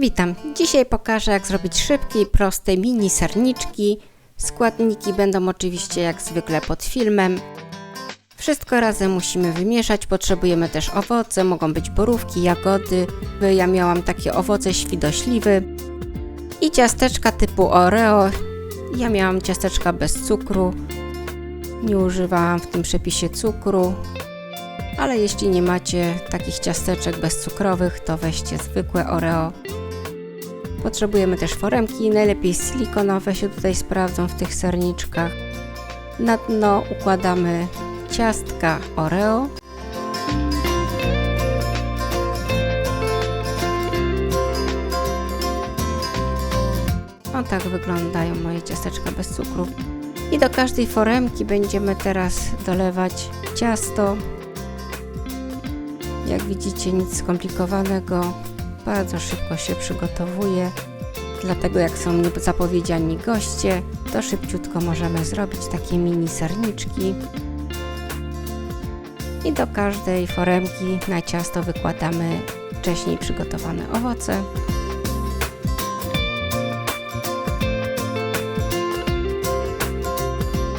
Witam. Dzisiaj pokażę jak zrobić szybkie proste mini serniczki. Składniki będą oczywiście jak zwykle pod filmem. Wszystko razem musimy wymieszać. Potrzebujemy też owoce, mogą być borówki, jagody. Ja miałam takie owoce świdośliwy. I ciasteczka typu Oreo. Ja miałam ciasteczka bez cukru. Nie używałam w tym przepisie cukru. Ale jeśli nie macie takich ciasteczek bezcukrowych, to weźcie zwykłe Oreo. Potrzebujemy też foremki, najlepiej silikonowe się tutaj sprawdzą w tych serniczkach. Na dno układamy ciastka Oreo. O tak wyglądają moje ciasteczka bez cukru. I do każdej foremki będziemy teraz dolewać ciasto. Jak widzicie, nic skomplikowanego, bardzo szybko się przygotowuje. Dlatego, jak są zapowiedziani goście, to szybciutko możemy zrobić takie mini serniczki. I do każdej foremki na ciasto wykładamy wcześniej przygotowane owoce.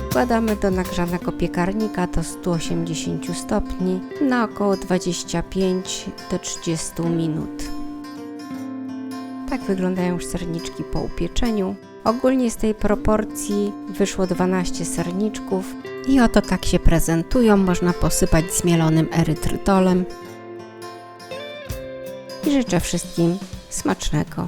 Wkładamy do nagrzanego piekarnika do 180 stopni na około 25 do 30 minut. Tak wyglądają serniczki po upieczeniu. Ogólnie z tej proporcji wyszło 12 serniczków i oto tak się prezentują. Można posypać zmielonym erytrytolem. I życzę wszystkim smacznego.